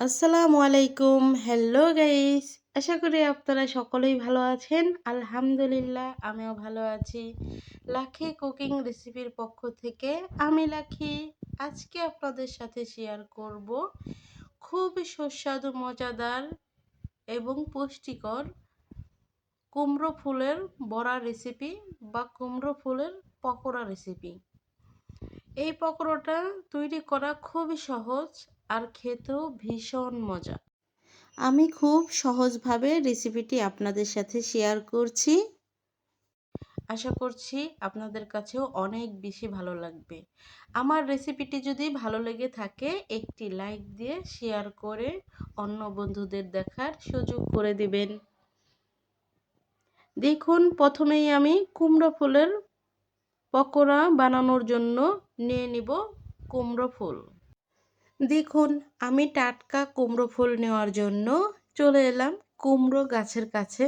আসসালামু আলাইকুম। Hello guys আশা করি আপনারা সকলেই ভালো আছেন। আলহামদুলিল্লাহ, আমিও ভালো আছি। লাখি কুকিং রেসিপির পক্ষ থেকে আমি লাখি আজকে আপনাদের সাথে শেয়ার করব খুব সুস্বাদু, মজাদার এবং পুষ্টিকর কুমড়ো ফুলের বড়া রেসিপি বা কুমড়ো ফুলের পকোড়া রেসিপি এই পকোড়াটা তৈরি করা খুবই সহজ আর খেতেও ভীষণ মজা। আমি খুব সহজভাবে রেসিপিটি আপনাদের সাথে শেয়ার করছি। আশা করছি আপনাদের কাছেও অনেক বেশি ভালো লাগবে। আমার রেসিপিটি যদি ভালো লেগে থাকে একটি লাইক দিয়ে শেয়ার করে অন্য বন্ধুদের দেখার সুযোগ করে দিবেন। দেখুন প্রথমেই আমি কুমড়ো ফুলের পকোড়া বানানোর জন্য নিয়ে নিব কুমড়ো ফুল। দেখুন, আমি টাটকা কুমড়ো ফুল নেওয়ার জন্য চলে এলাম কুমড়ো গাছের কাছে।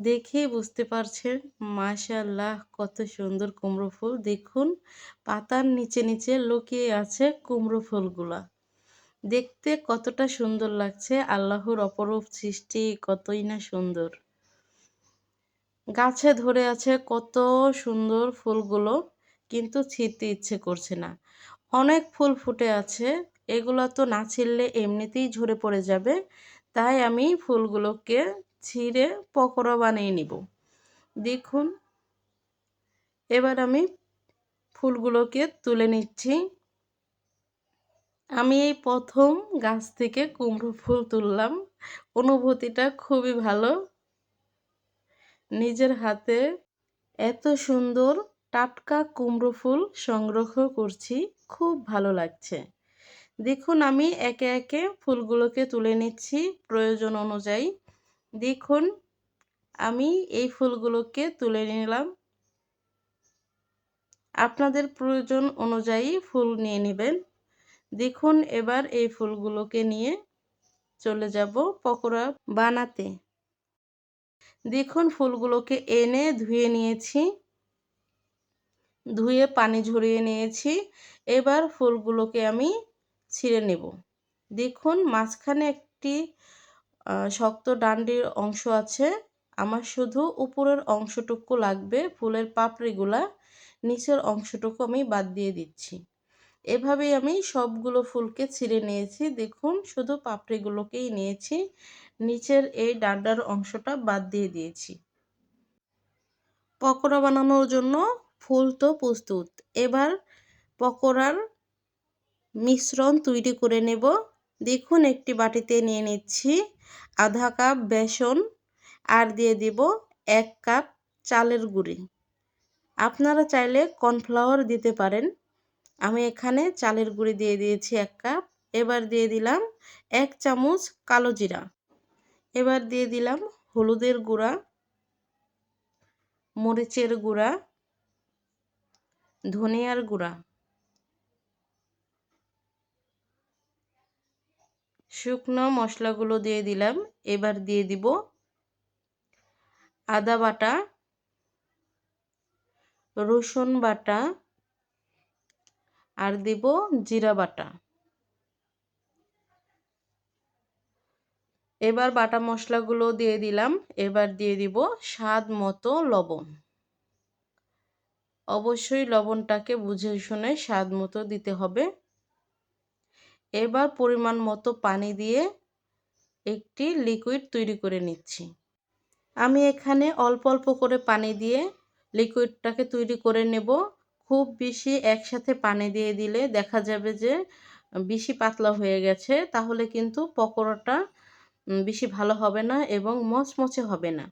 দেখে বুঝতে পারছেন মাশাল্লাহ কত সুন্দর কুমড়ো ফুল। দেখুন, পাতার নিচে নিচে লুকিয়ে আছে কুমড়ো ফুলগুলা। দেখতে কতটা সুন্দর লাগছে, আল্লাহর অপরূপ সৃষ্টি কতই না সুন্দর। গাছে ধরে আছে কত সুন্দর ফুলগুলো, কিন্তু ছিঁড়তে ইচ্ছে করছে না। অনেক ফুল ফুটে আছে। এগুলো তো না ছিঁড়লে এমনিতেই ঝরে পড়ে যাবে। তাই আমি ফুলগুলোকে ছিঁড়ে পকোড়া বানিয়ে নিব। দেখুন। এবার আমি ফুলগুলোকে তুলে নিচ্ছি। আমি এই প্রথম গাছ থেকে কুমড়ো ফুল তুললাম। অনুভূতিটা খুবই ভালো। নিজের হাতে এত সুন্দর টাটকা কুমড়ো ফুল সংগ্রহ করছি, খুব ভালো লাগছে। দেখুন, আমি একে একে ফুলগুলোকে তুলে নিচ্ছি প্রয়োজন অনুযায়ী। দেখুন, আমি এই ফুলগুলোকে তুলে নিলাম। আপনাদের প্রয়োজন অনুযায়ী ফুল নিয়ে নেবেন। দেখুন, এবার এই ফুলগুলোকে নিয়ে চলে যাব পকোড়া বানাতে। দেখুন, ফুলগুলোকে এনে ধুয়ে নিয়েছি। ধুয়ে পানি ঝরিয়ে নিয়েছি। এবার ফুলগুলোকে আমি ছিঁড়ে নেব। দেখুন, মাঝখানে একটি শক্ত ডান্ডির অংশ আছে। আমার শুধু উপরের অংশটুকু লাগবে, ফুলের পাপড়িগুলা নিচের অংশটুকু আমি বাদ দিয়ে দিচ্ছি। এভাবেই আমি সবগুলো ফুলকে ছিঁড়ে নিয়েছি। দেখুন, শুধু পাপড়িগুলোকেই নিয়েছি, নিচের এই ডান্ডার অংশটা বাদ দিয়ে দিয়েছি। পকোড়া বানানোর জন্য ফুল তো প্রস্তুত। এবার পকোড়ার মিশ্রণ তৈরি করে নেব। দেখুন, একটি বাটিতে নিয়ে নিচ্ছি আধা কাপ বেসন আর দিয়ে দিব এক কাপ চালের গুঁড়ি। আপনারা চাইলে কর্নফ্লাওয়ার দিতে পারেন। আমি এখানে চালের গুঁড়ি দিয়ে দিয়েছি এক কাপ। এবার দিয়ে দিলাম এক চামচ কালো জিরা। এবার দিয়ে দিলাম হলুদের গুঁড়া, মরিচের গুঁড়া ধনিয়ার গুঁড়া। শুকনো মশলাগুলো দিয়ে দিলাম। এবার দিয়ে দিব আদা বাটা, রসুন বাটা আর দিব জিরা বাটা। এবার বাটা মশলাগুলো দিয়ে দিলাম। এবার দিয়ে দিব স্বাদ মতো লবণ। অবশ্যই লবণটাকে বুঝে শুনে স্বাদ মতো দিতে হবে। এবার পরিমাণ মতো পানি দিয়ে একটি লিকুইড তৈরি করে নিচ্ছি। আমি এখানে অল্প অল্প করে পানি দিয়ে লিকুইডটাকে তৈরি করে নেব। খুব বেশি একসাথে পানি দিয়ে দিলে দেখা যাবে যে বেশি পাতলা হয়ে গেছে, তাহলে কিন্তু পকোড়াটা বেশি ভালো হবে না এবং মচমচে হবে না।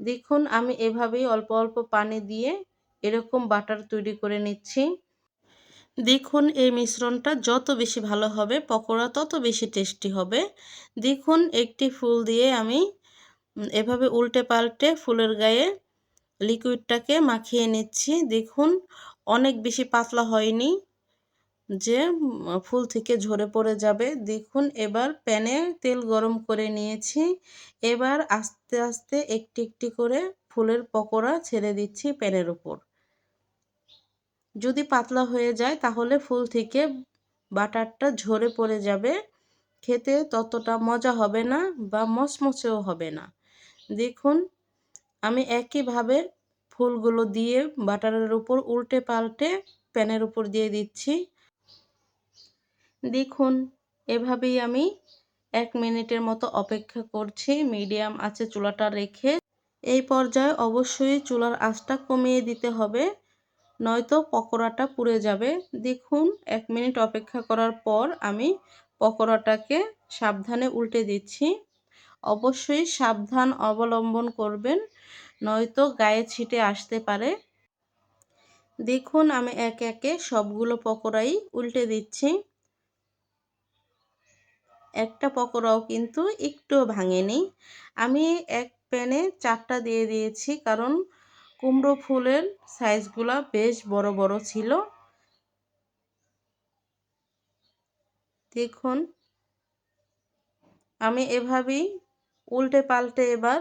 দেখুন, আমি এভাবেই অল্প অল্প পানি দিয়ে এরকম বাটার তৈরি করে নিচ্ছি। দেখুন, এই মিশ্রণটা যত বেশি ভালো হবে, পকোড়া তত বেশি টেস্টি হবে। দেখুন, একটি ফুল দিয়ে আমি এভাবে উল্টে পাল্টে ফুলের গায়ে লিকুইডটাকে মাখিয়ে নিচ্ছি। দেখুন, অনেক বেশি পাতলা হয়নি। যে ফুল থেকে ঝরে পড়ে যাবে। দেখুন, এবার প্যানে তেল গরম করে নিয়েছি। এবার আস্তে আস্তে একটি একটি করে ফুলের পকোড়া ছেড়ে দিচ্ছি প্যানের উপর। যদি পাতলা হয়ে যায়, তাহলে ফুল থেকে বাটারটা ঝরে পড়ে যাবে। খেতে ততটা মজা হবে না বা মচমচেও হবে না। দেখুন, আমি একইভাবে ফুলগুলো দিয়ে বাটারের উপর উল্টে পাল্টে প্যানের উপর দিয়ে দিচ্ছি। দেখুন, এভাবেই আমি এক মিনিটের মতো অপেক্ষা করছি। মিডিয়াম আছে চুলাটা রেখে। এই পর্যায়ে অবশ্যই চুলার আঁচটা কমিয়ে দিতে হবে, নয়তো পকোড়াটা পুড়ে যাবে। দেখুন, এক মিনিট অপেক্ষা করার পর আমি পকোড়াটাকে সাবধানে উল্টে দিচ্ছি। অবশ্যই সাবধান অবলম্বন করবেন, নয়তো গায়ে ছিটে আসতে পারে। দেখুন, আমি একে একে সবগুলো পকোড়াই উল্টে দিচ্ছি। একটা পকোড়াও কিন্তু একটুও ভাঙেনি। আমি এক প্যানে চারটা দিয়ে দিয়েছি কারণ কুমড়ো ফুলের সাইজগুলা বেশ বড় বড় ছিল। দেখুন। আমি এভাবেই উল্টে পাল্টে এবার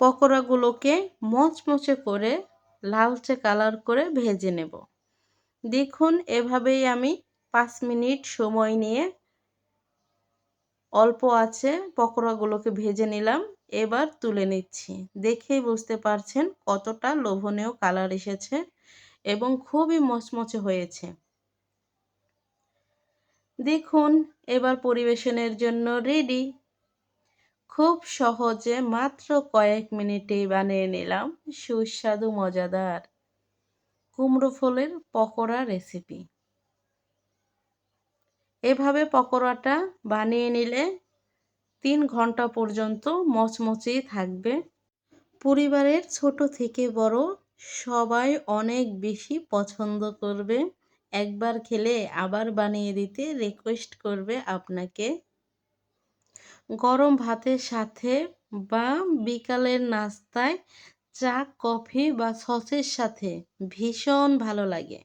পকোড়াগুলোকে মচমচে করে লালচে কালার করে ভেজে নেব। দেখুন, এভাবেই আমি পাঁচ মিনিট সময় নিয়ে অল্প আছে, পকোড়াগুলোকে ভেজে নিলাম, এবার তুলে নিচ্ছি। দেখেই বুঝতে পারছেন কতটা লোভনীয় কালার এসেছে এবং খুবই মচমচে হয়েছে। দেখুন, এবার পরিবেশনের জন্য রেডি খুব সহজে মাত্র কয়েক মিনিটেই বানিয়ে নিলাম, সুস্বাদু, মজাদার। কুমড়ো ফুলের পকোড়া রেসিপি এভাবে পকোড়াটা বানিয়ে নিলে তিন ঘণ্টা পর্যন্ত মচমচেই থাকবে। পরিবারের ছোট থেকে বড় সবাই অনেক বেশি পছন্দ করবে। একবার খেলে আবার বানিয়ে দিতে রিকোয়েস্ট করবে আপনাকে। গরম ভাতের সাথে বা বিকালের নাস্তায় চা, কফি বা সসের সাথে ভীষণ ভালো লাগে।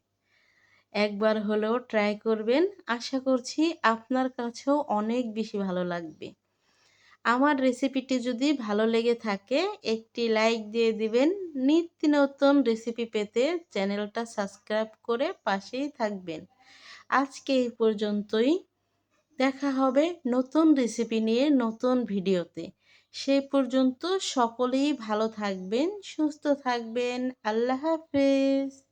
একবার হলেও ট্রাই করবেন। আশা করছি আপনার কাছেও অনেক বেশি ভালো লাগবে। আমার রেসিপিটি যদি ভালো লেগে থাকে, একটি লাইক দিয়ে দিবেন। নিত্য নতুন রেসিপি পেতে চ্যানেলটা সাবস্ক্রাইব করে পাশেই থাকবেন। আজকে এই পর্যন্তই। দেখা হবে নতুন রেসিপি নিয়ে নতুন ভিডিওতে। সেই পর্যন্ত সকলেই ভালো থাকবেন, সুস্থ থাকবেন। আল্লাহ হাফেজ।